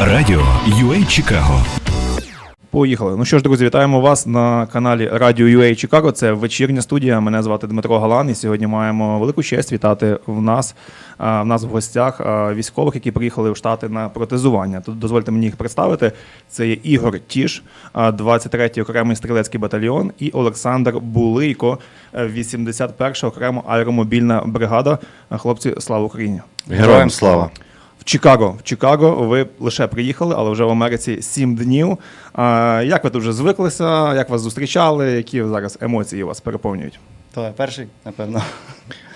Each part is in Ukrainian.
Радіо UA Чикаго. Поїхали. Ну що ж, друзі, вітаємо вас на каналі Радіо UA Чикаго. Це вечірня студія. Мене звати Дмитро Галан. І сьогодні маємо велику честь вітати в нас в нас в гостях військових, які приїхали в Штати на протезування. Тут дозвольте мені їх представити. Це є Ігор Тіш, а, 23-й окремий стрілецький батальйон, і Олександр Булийко, е, 81-ша окрема аеромобільна бригада. Хлопці, слава Україні! Героям слава! Чикаго. В Чикаго ви лише приїхали, але вже в Америці сім днів. А, як ви тут вже звиклися? Як вас зустрічали? Які зараз емоції вас переповнюють? Давай перший, напевно.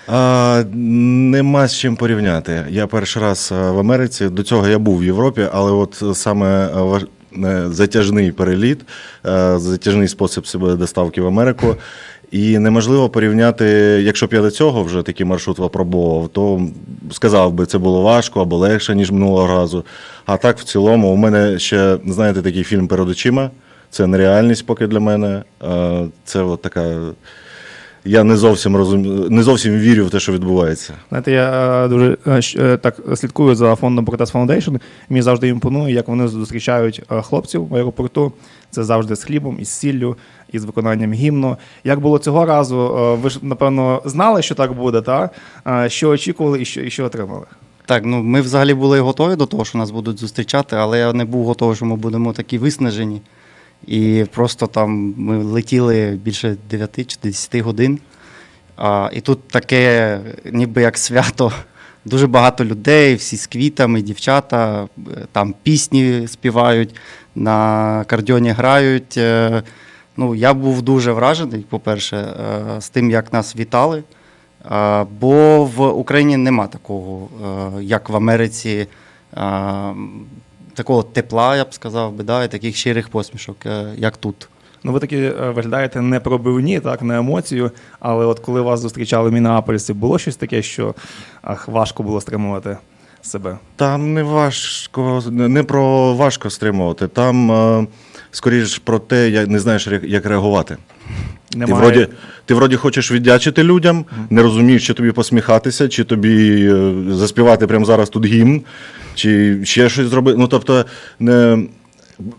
А, нема з чим порівняти. Я перший раз в Америці. До цього я був в Європі, але от саме важ- е, затяжний переліт, е, затяжний спосіб себе доставки в Америку. І неможливо порівняти, якщо б я до цього вже такий маршрут випробував, то сказав би, це було важко або легше, ніж минулого разу. А так, в цілому, у мене ще, знаєте, такий фільм перед очима. Це нереальність поки для мене. Е, Це от така. Я не зовсім розум... не зовсім вірю в те, що відбувається. Знаєте, я е, дуже е, е, так слідкую за фондом Protest Foundation. Мені завжди імпонує, як вони зустрічають хлопців в аеропорту. Це завжди з хлібом, із сіллю, і з виконанням гімну. Як було цього разу? Ви ж напевно знали, що так буде, та що очікували і що, і що отримали? Так, ну ми взагалі були готові до того, що нас будуть зустрічати, але я не був готовий, що ми будемо такі виснажені. І просто там ми летіли більше 9 чи 10 годин. А, і тут таке, ніби як свято. Дуже багато людей, всі з квітами, дівчата, е, там пісні співають, на кардіоні грають. Е, Ну, я був дуже вражений, по-перше, е, з тим, як нас вітали. Бо в Україні нема такого, як в Америці, такого тепла, я б сказав би, да, і таких щирих посмішок, е, як тут. Ну, ви такі е, виглядаєте не пробивні, так, не емоцію. Але от коли вас зустрічали в Мінеаполісі, було щось таке, що ах, важко було стримувати себе? Там не важко, не про важко стримувати. Там е, скоріш про те, як не знаєш, як- реагувати. Ти вроді, ти вроді хочеш віддячити людям, не розумієш, чи тобі посміхатися, чи тобі заспівати прямо зараз тут гімн, чи ще щось зробити. Ну, тобто, не,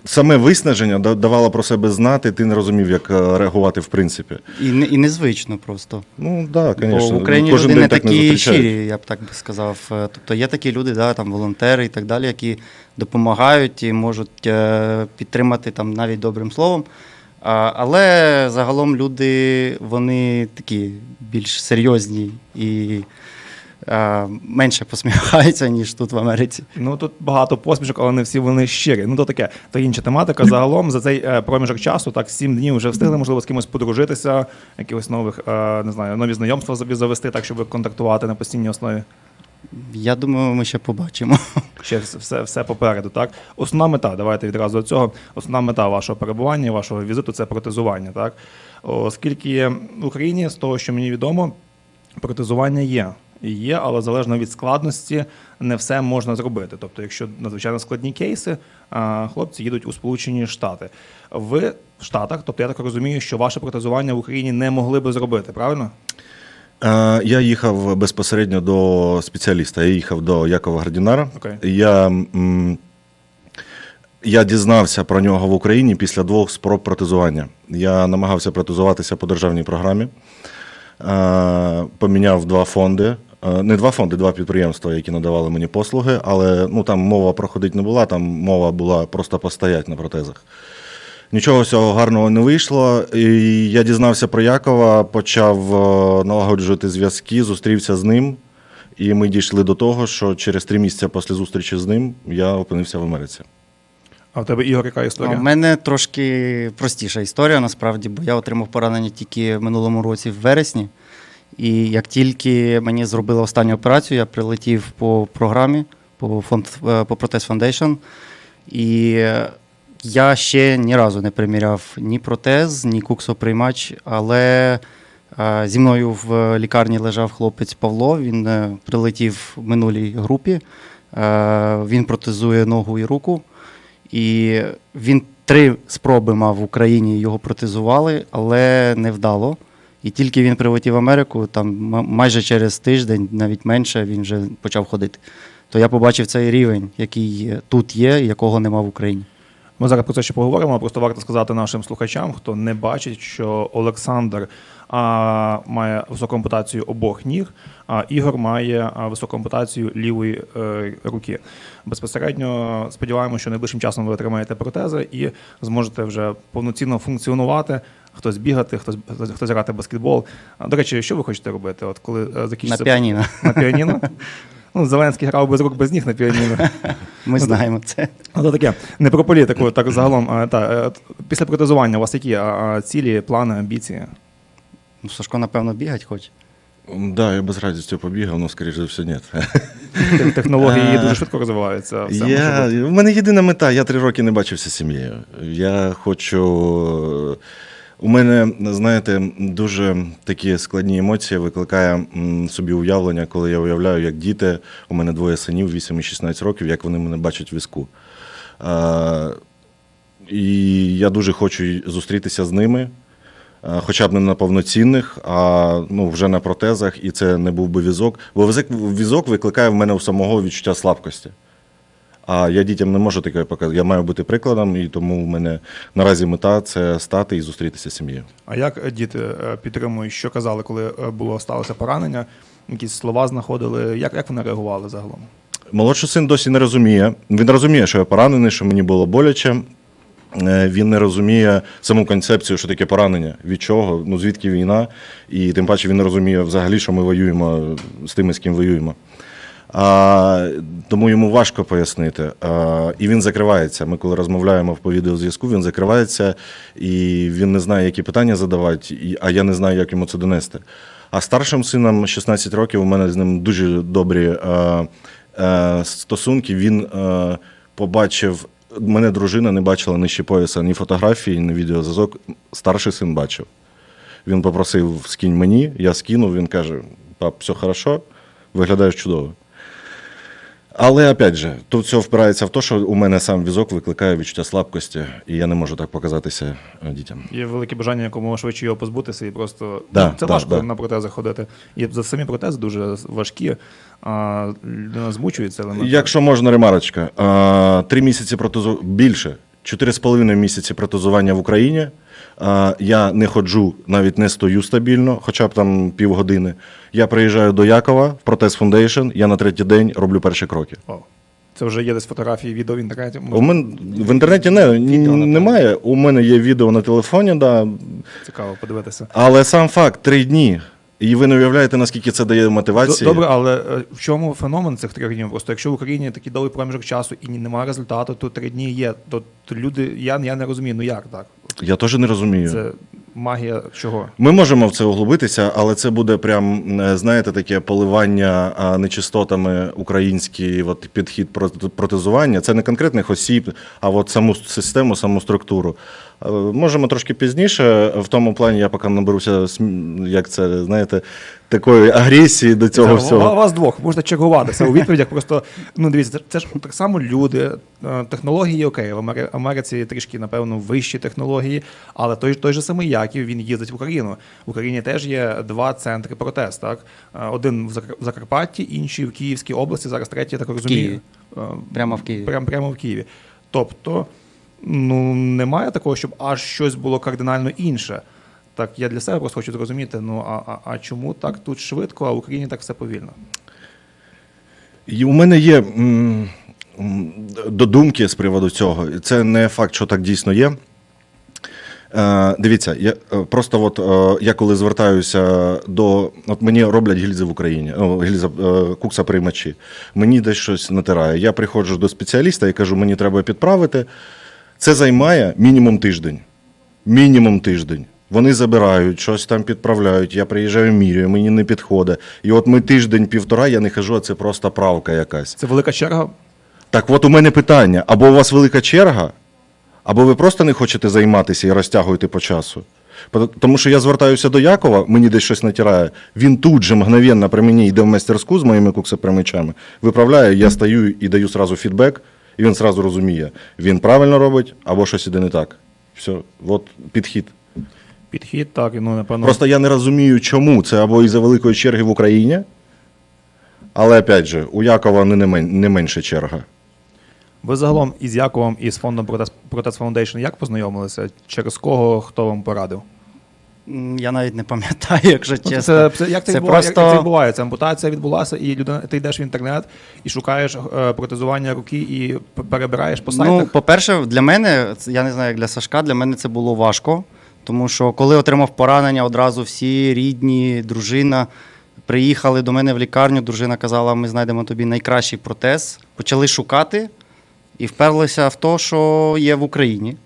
саме виснаження давало про себе знати, ти не розумів, як е, реагувати в принципі. І, не- і незвично просто. Ну, да, Бо звісно. в Україні Кожен люди не так не такі зустрічають. щирі, я б так би сказав. Е, Тобто є такі люди, да, там волонтери і так далі, які допомагають і можуть е, підтримати там навіть добрим словом. Але загалом люди вони такі більш серйозні і менше посміхаються, ніж тут в Америці. Ну тут багато посмішок, але не всі вони щирі. Ну то таке, то інша тематика. Загалом за цей е, проміжок часу, так сім днів вже встигли, можливо, з кимось подружитися, якихось нових, е, не знаю, нові знайомства собі завести, так щоб контактувати на постійній основі. Я думаю, ми ще побачимо. Ще все, все попереду. Так, основна мета. Давайте відразу до цього. Основна мета вашого перебування, вашого візиту це протезування. Так, оскільки в Україні, з того, що мені відомо, протезування є. Є, але залежно від складності не все можна зробити. Тобто, якщо надзвичайно складні кейси, хлопці їдуть у Сполучені Штати. Ви в Штатах, тобто я так розумію, що ваше протезування в Україні не могли би зробити, правильно? Е, Я їхав безпосередньо до спеціаліста. Я їхав до Якова Гардінара. Окей. Я, я дізнався про нього в Україні після двох спроб протезування. Я намагався протезуватися по державній програмі. Е, Поміняв два фонди. Е, Не два фонди, два підприємства, які надавали мені послуги, але ну, там мова проходить не була, там мова була просто постояти на протезах. Нічого цього гарного не вийшло. І я дізнався про Якова, почав е, налагоджувати зв'язки, зустрівся з ним. І ми дійшли до того, що через три місяці після зустрічі з ним я опинився в Америці. А в тебе Ігор, яка історія? У мене трошки простіша історія, насправді, бо я отримав поранення тільки в минулому році в вересні. І як тільки мені зробили останню операцію, я прилетів по програмі, по фонд е, по Protest Foundation. І я ще ні разу не приміряв ні протез, ні куксоприймач, але е, зі мною в лікарні лежав хлопець Павло. Він е, прилетів в минулій групі. Він протезує ногу і руку. І він три спроби мав в Україні, його протезували, але не вдало. І тільки він прилетів в Америку, там майже через тиждень, навіть менше, він вже почав ходити. то я побачив цей рівень, який тут є, якого нема в Україні. Ми зараз про це ще поговоримо. Просто варто сказати нашим слухачам, хто не бачить, що Олександр а, має високу ампутацію обох ніг, а Ігор має високу ампутацію лівої е, руки. Безпосередньо сподіваємося, що найближчим часом ви отримаєте протези і зможете вже повноцінно функціонувати. Хтось бігати, хтось хтось, грати в баскетбол. До речі, що ви хочете робити? От коли е, На піаніно. на піаніно? Ну, Зеленський грав без рук, без ніг на піаніно. Ми знаємо це. Ну, таке, не про політику, так загалом. а, Та, е, після протезування у вас які цілі, плани, амбіції? Ну, Сашко, напевно, бігати хоче. Да, я без радістю побігав, але, скоріш за все, ні. Те- Технології дуже швидко розвиваються. Все я, у мене єдина мета, я три роки не бачився з сім'єю. Я хочу. У мене, знаєте, дуже такі складні емоції викликає собі уявлення, коли я уявляю, як діти, у мене двоє синів, 8 і 16 років, як вони мене бачать в візку. І я дуже хочу зустрітися з ними, хоча б не на повноцінних, а ну, вже на протезах, і це не був би візок. Бо візок викликає в мене у самого відчуття слабкості. А я дітям не можу таке показати. Я маю бути прикладом, і тому в мене наразі мета це стати і зустрітися з сім'єю. А як е, діти е, підтримують, що казали, коли е, було сталося поранення? Якісь слова знаходили? Як, як вони реагували загалом? Молодший син досі не розуміє. Він розуміє, що я поранений, що мені було боляче. Він не розуміє саму концепцію, що таке поранення, від чого, ну звідки війна, і тим паче він не розуміє взагалі, що ми воюємо з тими, з ким воюємо. А, тому йому важко пояснити. А, і він закривається. Ми коли розмовляємо по відеозв'язку, він закривається і він не знає, які питання задавати, а я не знаю, як йому це донести. А старшим сином 16 років у мене з ним дуже добрі е, е, стосунки. Він е, побачив. Мене дружина не бачила нижче пояса ні фотографії, ні відеозв'язок. Старший син бачив. Він попросив скинь мені, я скинув, він каже: пап, все хорошо, виглядаєш чудово. Але опять же, тут все впирається в те, що у мене сам візок викликає відчуття слабкості, і я не можу так показатися е, дітям. Є велике бажання якомога швидше його позбутися і просто Да, ну, це да, важко да. на протезах ходити. І за самі протези дуже важкі, а людина змучується. елементарно. Якщо можна, ремарочка, три місяці протезу більше, чотири з половиною місяці протезування в Україні. Я не ходжу, навіть не стою стабільно, хоча б там півгодини. Я приїжджаю до Якова в Протез Foundation, я на третій день роблю перші кроки. О, це вже є десь фотографії, відео в інтернеті. У мене в інтернеті не, Відео, немає. У мене є відео на телефоні, да, Цікаво подивитися. але сам факт три дні. І ви не уявляєте, наскільки це дає мотивації. Добре, але е, в чому феномен цих трьох днів? Просто якщо в Україні такий довгий проміжок часу і немає результату, то три дні є. То люди, я, я не розумію, ну як так? Я теж не розумію. Це магія чого? Ми можемо в це углубитися, але це буде прям, е, знаєте, таке поливання нечистотами український от, підхід протезування. Це не конкретних осіб, а от саму систему, саму структуру. Е, Можемо трошки пізніше. В тому плані я поки наберуся, як це, знаєте, такої агресії до цього Це, всього. ва- Вас двох можна чергуватися у відповідях. Просто ну дивіться, це, це ж так само люди. е, Технології окей, в Амери- Америці трішки, напевно, вищі технології, але той, той же самий Яків він їздить в Україну. В Україні теж є два центри протест. Так Е, один в Закарпатті, інший в Київській області. Зараз третій, я так розумію. Києві. е, Прямо в Києві. Прямо, прямо в Києві. Тобто, ну немає такого, щоб аж щось було кардинально інше. Так, я для себе просто хочу зрозуміти, ну а, а, а чому так тут швидко, а в Україні так все повільно? І у мене є м, додумки з приводу цього. Це не факт, що так дійсно є. Е, дивіться, я е, просто от е, я коли звертаюся до. От мені роблять гільзи в Україні, о, гільза е, кукса приймачі. Мені десь щось натирає. Я приходжу до спеціаліста і кажу, мені треба підправити. Це займає мінімум тиждень. Мінімум тиждень. Вони забирають, щось там підправляють. Я приїжджаю, міряю, мені не підходить. І от ми тиждень-півтора, я не хожу, а це просто правка якась. Це велика черга. Так от у мене питання: або у вас велика черга, або ви просто не хочете займатися і розтягуєте по часу. Тому що я звертаюся до Якова, мені десь щось натирає. Він тут же мгновенно при мені йде в майстерську з моїми куксопримичами, виправляє, я стаю і даю сразу фідбек, і він сразу розуміє, він правильно робить або щось іде не так. Все, от підхід. Підхід, так, ну напевно. Просто я не розумію, чому це або із-за великої черги в Україні, Але опять же, у Якова не, не менше черга. Ви загалом із Яковом і з фондом Протест Foundation як познайомилися? Через кого хто вам порадив? Я навіть не пам'ятаю, якщо Ну, чесно. Це, це, як, це, Це відбуває- просто- як це відбувається? Ампутація відбулася, і людина, ти йдеш в інтернет і шукаєш е, протезування руки і перебираєш по Ну, по-перше, для мене, я не знаю, як для Сашка, для мене це було важко. Тому що коли отримав поранення, одразу всі рідні, дружина приїхали до мене в лікарню. Дружина казала, ми знайдемо тобі найкращий протез. Почали шукати і вперлися в те, що є в Україні.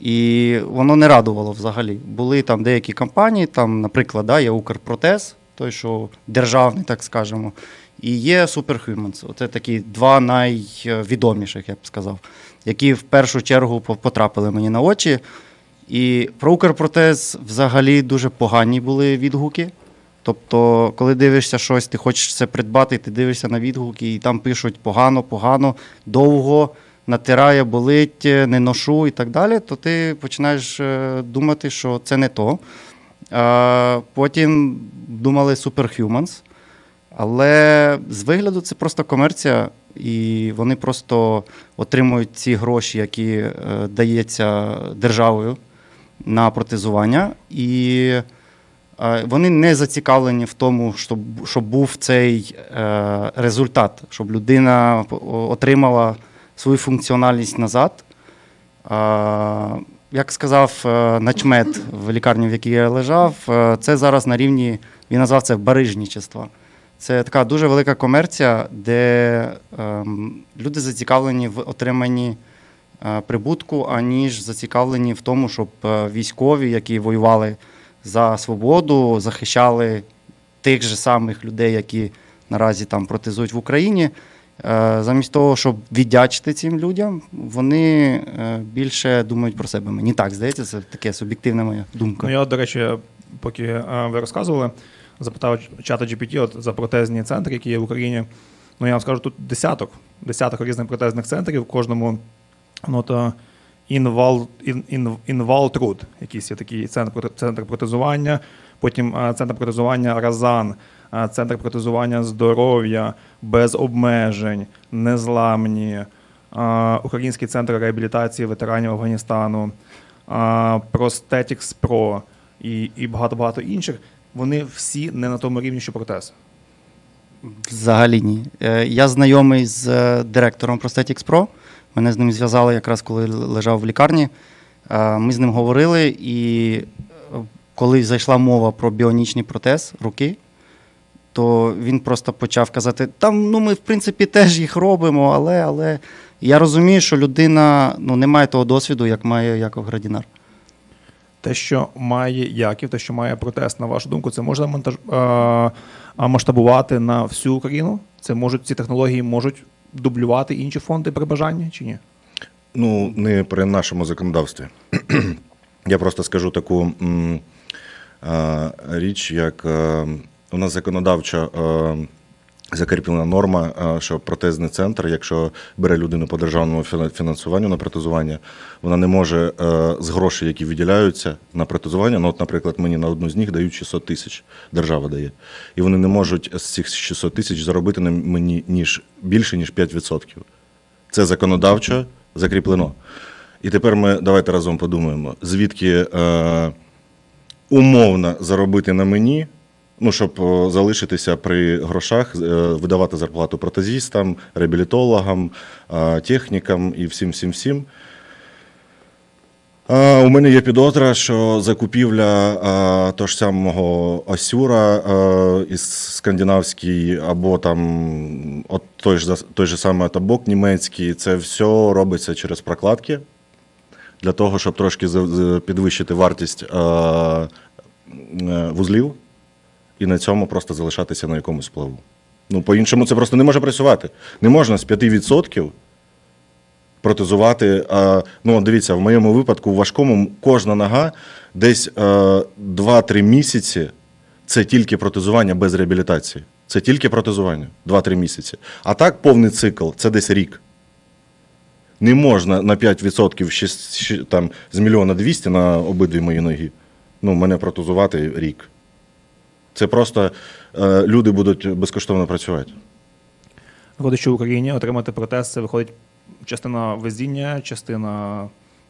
І воно не радувало взагалі. Були там деякі компанії, там, наприклад, да, є Укрпротез, той, що державний, так скажемо, і є Superhumans. Це такі два найвідоміших, я б сказав, які в першу чергу потрапили мені на очі. І про Укрпротез взагалі дуже погані були відгуки. Тобто, коли дивишся щось, ти хочеш це придбати, ти дивишся на відгуки, і там пишуть погано, погано, довго, натирає, болить, не ношу і так далі, то ти починаєш е, думати, що це не то. Потім думали Superhumans. Але з вигляду це просто комерція, і вони просто отримують ці гроші, які е, дається державою на протезування. І е, вони не зацікавлені в тому, щоб, щоб був цей е, результат, щоб людина отримала свою функціональність назад. Як сказав е, начмет в лікарні, в якій я лежав, е, це зараз на рівні, він назвав це барижничество. Це така дуже велика комерція, де ем, люди зацікавлені в отриманні е, прибутку, аніж зацікавлені в тому, щоб військові, які воювали за свободу, захищали тих же самих людей, які наразі там протезують в Україні. Е, Замість того, щоб віддячити цим людям, вони е, більше думають про себе. Мені так здається, це таке суб'єктивна моя думка. Ну, я, до речі, поки е, ви розказували, запитав чата GPT от, за протезні центри, які є в Україні. Ну, я вам скажу, тут десяток, десяток різних протезних центрів, в кожному ну, то інвал, ін, ін, інвалтруд, якийсь є такий центр, центр протезування, потім е, центр протезування Разан, е, центр протезування здоров'я, без обмежень, незламні, е, Український центр реабілітації ветеранів Афганістану, Prosthetics Pro і, і багато-багато інших. Вони всі не на тому рівні, що протез. Взагалі ні. Я знайомий з директором Prosthetics Pro. Мене з ним зв'язали якраз коли лежав в лікарні. Ми з ним говорили, і коли зайшла мова про біонічний протез руки, то він просто почав казати: там ну ми в принципі теж їх робимо, але, але я розумію, що людина ну, не має того досвіду, як має Яков Градінар. Те, що має Яків, те, що має протест, на вашу думку, це можна монтаж, е, а, масштабувати на всю Україну? Це можуть ці технології можуть дублювати інші фонди при бажанні чи ні? Ну, не при нашому законодавстві. Я просто скажу таку м, річ, як е, у нас законодавчо е, закріплена норма, е, що протезний центр, якщо бере людину по державному фінансуванню на протезування, вона не може е, з грошей, які виділяються на протезування, ну, от, наприклад, мені на одну з них дають 600 тисяч, держава дає. І вони не можуть з цих 600 тисяч заробити на мені ніж, більше, ніж 5%. Це законодавчо закріплено. І тепер ми давайте разом подумаємо, звідки е, умовно заробити на мені, ну, щоб е, залишитися при грошах, е, видавати зарплату протезістам, реабілітологам, е, технікам і всім всім всім. У мене є підозра, що закупівля того ж самого Асюра із скандинавський, або там от той ж, той же самий табок німецький, це все робиться через прокладки для того, щоб трошки підвищити вартість вузлів і на цьому просто залишатися на якомусь плаву. Ну, по-іншому це просто не може працювати. Не можна з 5% протезувати. А, ну, дивіться, в моєму випадку, в важкому, кожна нога десь е, 2-3 місяці це тільки протезування без реабілітації. Це тільки протезування 2-3 місяці. А так повний цикл це десь рік. Не можна на 5% ще, ще, там, з мільйона 200 на обидві мої ноги. Ну, мене протезувати рік. Це просто е, люди будуть безкоштовно працювати. Виходить, що в Україні отримати протез це виходить частина везіння, частина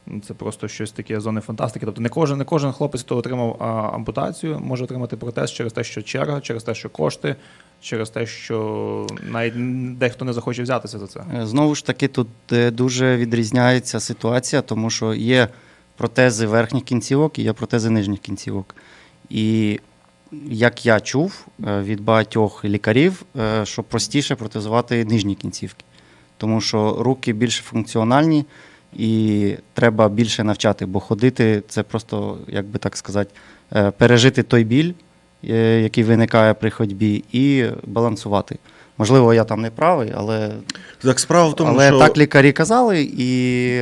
ну, це просто щось таке зони фантастики. Тобто не кожен, не кожен хлопець, хто отримав а, ампутацію, може отримати протез через те, що черга, через те, що кошти, через те, що навіть дехто не захоче взятися за це. Знову ж таки, тут е, дуже відрізняється ситуація, тому що є протези верхніх кінцівок і є протези нижніх кінцівок. І як я чув е, від багатьох лікарів, е, що простіше протезувати нижні кінцівки, тому що руки більш функціональні і треба більше навчати, бо ходити це просто, як би так сказати, е, пережити той біль, який виникає при ходьбі, і балансувати. Можливо, я там не правий, але Так справа в тому, але що так лікарі казали, і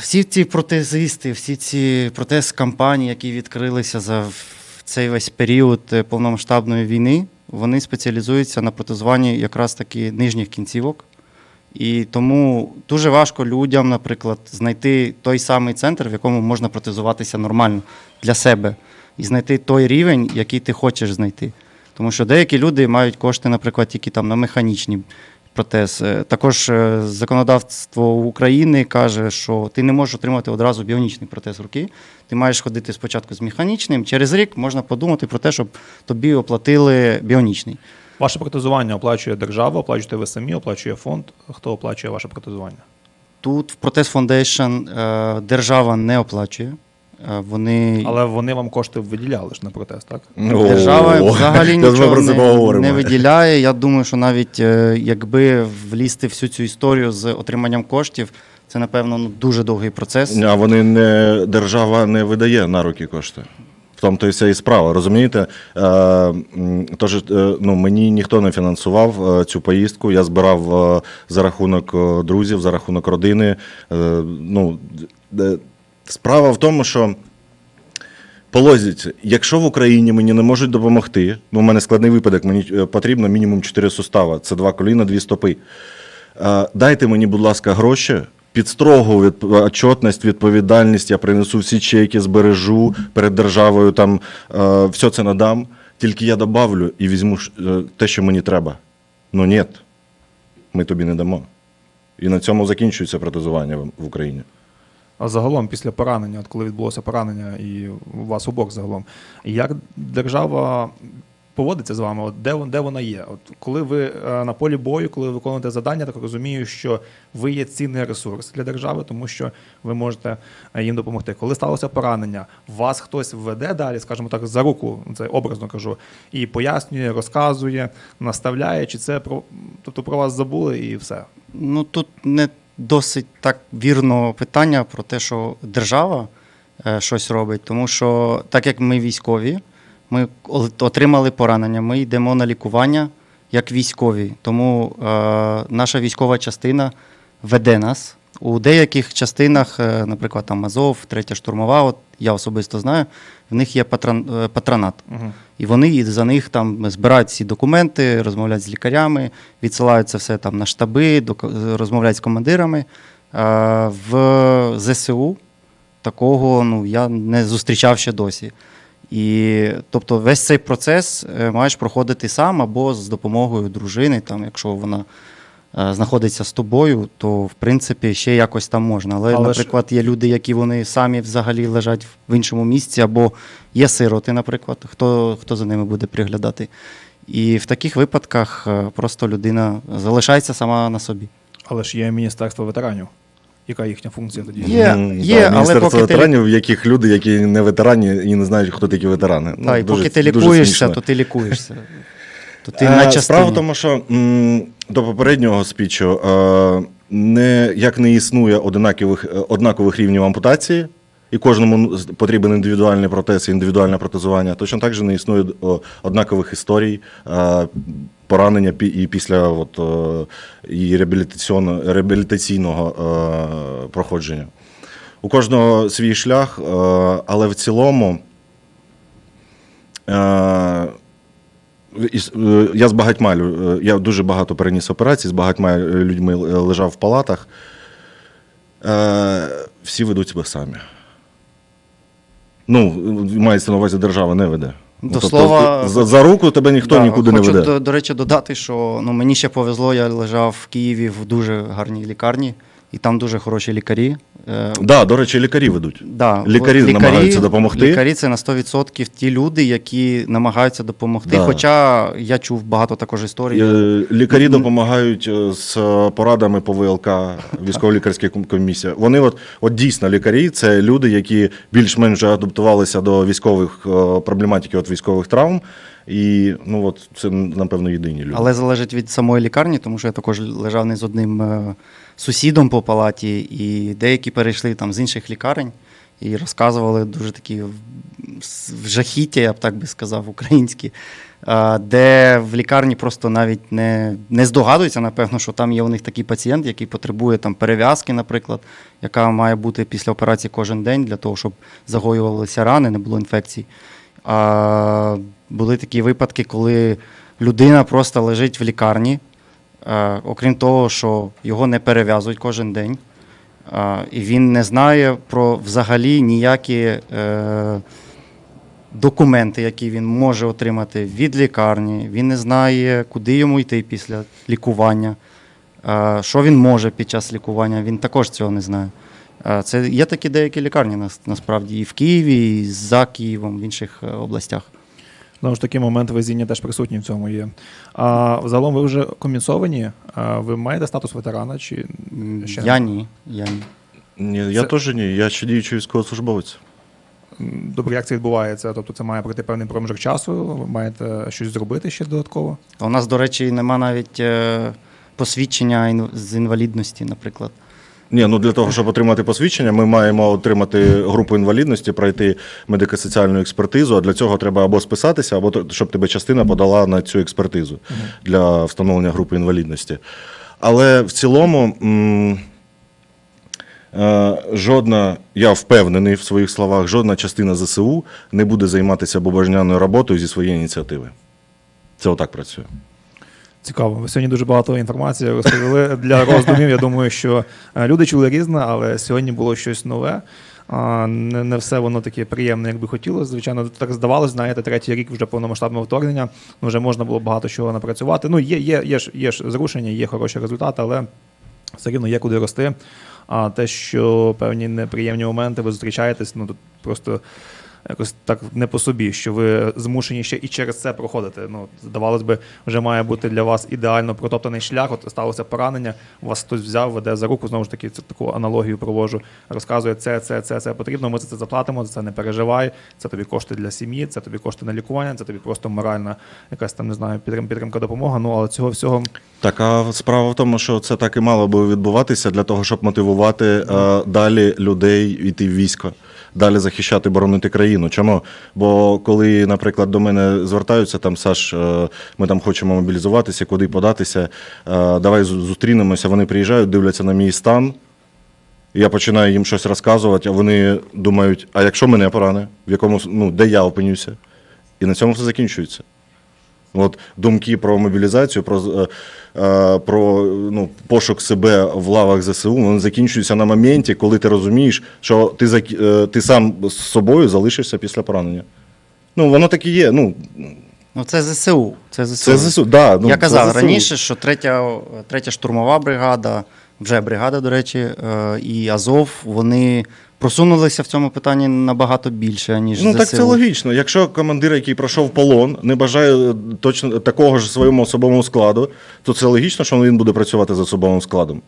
всі ці протезисти, всі ці протез-компанії, які відкрилися за цей весь період е, повномасштабної війни, вони спеціалізуються на протезуванні якраз таки нижніх кінцівок. І тому дуже важко людям, наприклад, знайти той самий центр, в якому можна протезуватися нормально для себе, і знайти той рівень, який ти хочеш знайти. Тому що деякі люди мають кошти, наприклад, тільки там на механічні протез. Е, Також е, законодавство України каже, що ти не можеш отримати одразу біонічний протез руки. Ти маєш ходити спочатку з механічним. Через рік можна подумати про те, щоб тобі оплатили біонічний. Ваше протезування оплачує держава, оплачуєте ви самі, оплачує фонд. Хто оплачує ваше протезування? Тут в Протез Foundation е, держава не оплачує. Е, Вони Але вони вам кошти виділяли ж на протез, так? О, Держава взагалі зараз нічого про це не, поговоримо. не виділяє. Я думаю, що навіть е, якби влізти всю цю історію з отриманням коштів, це напевно ну, дуже довгий процес. А вони не держава не видає на руки кошти. В тому то і вся і справа. Розумієте? Е, м, тож, е, ну, мені ніхто не фінансував е, цю поїздку. Я збирав е, за рахунок е, друзів, за рахунок родини. Е, ну, д- справа в тому, що. Полозіть, якщо в Україні мені не можуть допомогти, бо в мене складний випадок, мені е, потрібно мінімум 4 сустава, це два коліна, дві стопи. Е, Дайте мені, будь ласка, гроші під строгу від, отчетність, відповідальність. Я принесу всі чеки, збережу перед державою, там е, все це надам. Тільки я добавлю і візьму е, те, що мені треба. Ну ні, ми тобі не дамо. І на цьому закінчується протезування в Україні. А загалом, після поранення, от коли відбулося поранення, і у вас обох загалом, як держава поводиться з вами? От де, де вона є? От коли ви е, на полі бою, коли ви виконуєте завдання, так розумію, що ви є цінний ресурс для держави, тому що ви можете е, їм допомогти. Коли сталося поранення, вас хтось веде далі, скажімо так, за руку, це образно кажу, і пояснює, розказує, наставляє, чи це про тобто про вас забули і все. Ну тут не досить так вірно питання про те, що держава е, щось робить, тому що так як ми військові, ми отримали поранення, ми йдемо на лікування як військові. Тому е, наша військова частина веде нас. У деяких частинах, е, наприклад, там Азов, третя штурмова, от я особисто знаю, в них є патрон, е, патронат. Угу. І вони за них там збирають ці документи, розмовляють з лікарями, відсилають це все там на штаби, розмовляють з командирами. Е, В ЗСУ такого ну, я не зустрічав ще досі. І тобто весь цей процес е, маєш проходити сам або з допомогою дружини, там, якщо вона знаходиться з тобою, то в принципі ще якось там можна. Але, Але ж- наприклад, є люди, які вони самі взагалі лежать в іншому місці, або є сироти, наприклад, хто, хто за ними буде приглядати. І в таких випадках е, просто людина залишається сама на собі. Але ж є Міністерство ветеранів. Яка їхня функція тоді? Є, є, да, але Міністерство поки ветеранів, в яких люди, які не ветерані і не знають, хто такі ветерани. Ну, Та, і дуже- поки ти лікуєшся, то ти лікуєшся. То ти Е, на Справа в тому, що м, до попереднього спічу е, не, як не існує однакових, е, однакових рівнів ампутації, і кожному потрібен індивідуальний протез, індивідуальне протезування. Точно так же не існує однакових історій е, поранення і після от, і реабілітаційного, реабілітаційного проходження. У кожного свій шлях, але в цілому. Е, Я з багатьма е, я дуже багато переніс операцій, з багатьма е, людьми лежав в палатах. Всі ведуть себе самі. Ну, мається на увазі, держава не веде. До тобто, слова, за, за руку тебе ніхто Да, нікуди не веде. До, до речі, додати, що ну, мені ще повезло, я лежав в Києві в дуже гарній лікарні, і там дуже хороші лікарі. Е, Да, до речі, лікарі ведуть. Да, Лікарі от намагаються допомогти. Лікарі це на 100% ті люди, які намагаються допомогти. Да. Хоча я чув багато також історій. Е, Лікарі допомагають е, з порадами по ВЛК, військово-лікарська комісія. Вони от, от дійсно лікарі це люди, які більш-менш адаптувалися до військових проблематики, от військових травм. І ну от це напевно єдині люди. Але залежить від самої лікарні, тому що я також лежав не з одним е, сусідом по палаті, і деякі перейшли там з інших лікарень і розказували дуже такі в- жахіття, я б так би сказав, українські, де в лікарні просто навіть не, не здогадуються, напевно, що там є у них такий пацієнт, який потребує там перев'язки, наприклад, яка має бути після операції кожен день для того, щоб загоювалися рани, не було інфекцій. А були такі випадки, коли людина просто лежить в лікарні, е, окрім того, що його не перев'язують кожен день, е, і він не знає про взагалі ніякі е, документи, які він може отримати від лікарні. Він не знає, куди йому йти після лікування, що він може під час лікування. Він також цього не знає. Це є такі деякі лікарні нас- насправді і в Києві, і за Києвом, в інших областях. Знову ж таки, момент везіння теж присутній в цьому є. А взагалом ви вже комісовані? А ви маєте статус ветерана чи ще? Я ні. Я ні. Ні, я Це- теж ні, я ще діючий військовослужбовець. Добре, як це відбувається? Тобто це має пройти певний проміжок часу, ви маєте щось зробити ще додатково? У нас, до речі, нема навіть е, посвідчення з інвалідності, наприклад. Ні, ну для того, щоб отримати посвідчення, ми маємо отримати групу інвалідності, пройти медико-соціальну експертизу. А для цього треба або списатися, або щоб тебе частина подала на цю експертизу для встановлення групи інвалідності. Але в цілому е, жодна, я впевнений в своїх словах, жодна частина ЗСУ не буде займатися бубожняною роботою зі своєї ініціативи. Це отак працює. Цікаво. Сьогодні дуже багато інформації розповіли для роздумів. Я думаю, що е, люди чули різне, але сьогодні було щось нове. Не, не все воно таке приємне, як би хотілося. Звичайно, так здавалось, знаєте, третій рік вже повномасштабного вторгнення. ну, Вже можна було багато чого напрацювати. Ну, є, є, є, ж, є ж зрушення, є хороші результати, але все рівно є куди рости. А те, що певні неприємні моменти ви зустрічаєтесь, ну тут просто якось так не по собі, що ви змушені ще і через це проходити. Ну, здавалось би, вже має бути для вас ідеально протоптаний шлях. От сталося поранення, вас хтось взяв, веде за руку. Знову ж таки, це таку аналогію провожу. Розказує, це, це, це, це потрібно. Ми за це заплатимо, за це не переживай. Це тобі кошти для сім'ї, це тобі кошти на лікування, це тобі просто моральна якась там не знаю, підтримка, підтримка допомога. Ну але цього всього Так, справа в тому, що це так і мало би відбуватися для того, щоб мотивувати е, далі людей йти в військо, далі захищати, боронити країну. Чому? Бо коли, наприклад, до мене звертаються там Саш, е, ми там хочемо мобілізуватися, куди податися, е, давай зустрінемося. Вони приїжджають, дивляться на мій стан. Я починаю їм щось розказувати, а вони думають, а якщо мене поране, в якому ну, де я опинюся? І на цьому все закінчується. От думки про мобілізацію, про, е, е, про ну, пошук себе в лавах ЗСУ, вони закінчуються на моменті, коли ти розумієш, що ти, е, ти сам з собою залишишся після поранення. Ну, воно так і є. Ну, Ну, це ЗСУ. Це ЗСУ. це ЗСУ. Да, ну, Я це казав ЗСУ. раніше, що третя, третя штурмова бригада, вже бригада, до речі, і Азов, вони просунулися в цьому питанні набагато більше, ніж Ну так це логічно. Якщо командир, який пройшов полон, не бажає е, точно такого ж своєму особовому складу, то це логічно, що він буде працювати з особовим складом.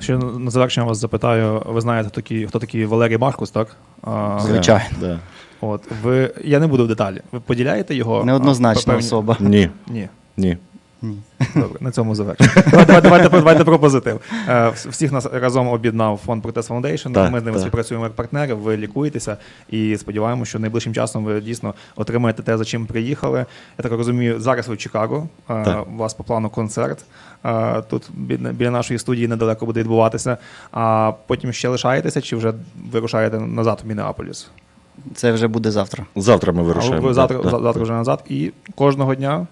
ще на завершення вас запитаю. Ви знаєте, такі, хто такий Валерій Маркус, так? А, Звичайно. Да. От ви я не буду в деталі. Ви поділяєте його? Неоднозначна а, певні- особа. Ні, Ні. ні. Ні. Добре, на цьому завершимо. Давайте, давайте, давайте, давайте про позитив. Е, Всіх нас разом об'єднав фонд Протест Foundation. Так, Ми з ними так. співпрацюємо як партнери, ви лікуєтеся і сподіваємося, що найближчим часом ви дійсно отримаєте те, за чим приїхали. Я так розумію, зараз ви в Чикаго. Е, Так. У вас по плану концерт. Е, Тут біля біля нашої студії недалеко буде відбуватися. А потім ще лишаєтеся чи вже вирушаєте назад в Мінеаполіс? Це вже буде завтра. Завтра ми А вирушаємо. ви завтра, завтра вже назад і кожного дня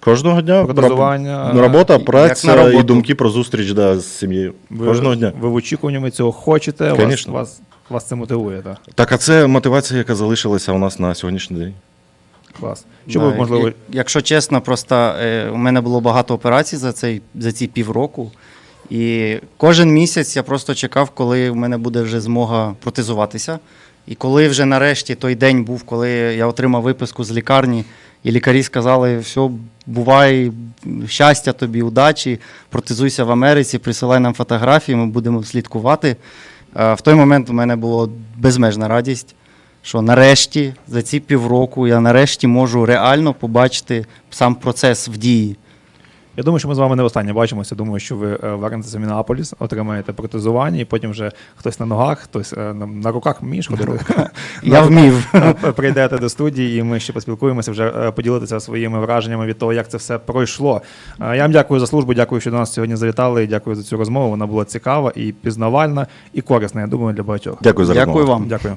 Кожного дня Протезування, роб- робота, як праця на роботу. і думки про зустріч да, з сім'єю. ви, Кожного дня. ви в очікуванні ви цього хочете. Вас, Конечно. вас Вас це мотивує, так? Так, а це мотивація, яка залишилася у нас на сьогоднішній день. Клас. Що Да, ви, можливо, як- Якщо чесно, просто е, у мене було багато операцій за, цей, за ці півроку. І кожен місяць я просто чекав, коли в мене буде вже змога протезуватися. І коли вже нарешті той день був, коли я отримав виписку з лікарні, і лікарі сказали, все, бувай, щастя тобі, удачі, протезуйся в Америці, присилай нам фотографії, ми будемо слідкувати. Е, В той момент у мене була безмежна радість що нарешті за ці півроку я нарешті можу реально побачити сам процес в дії. Я думаю, що ми з вами не востаннє бачимося. Думаю, що ви е, вернетеся в Мінеаполіс, отримаєте протезування, і потім вже хтось на ногах, хтось е, на, на руках вмієш ходити. Я вмів. Е, Прийдете до студії, і ми ще поспілкуємося, вже е, поділитися своїми враженнями від того, як це все пройшло. Я вам дякую за службу, дякую, що до нас сьогодні завітали. і Дякую за цю розмову. Вона була цікава і пізнавальна, і корисна. Я думаю, для багатьох. Дякую за Дякую розмову. вам. Дякую.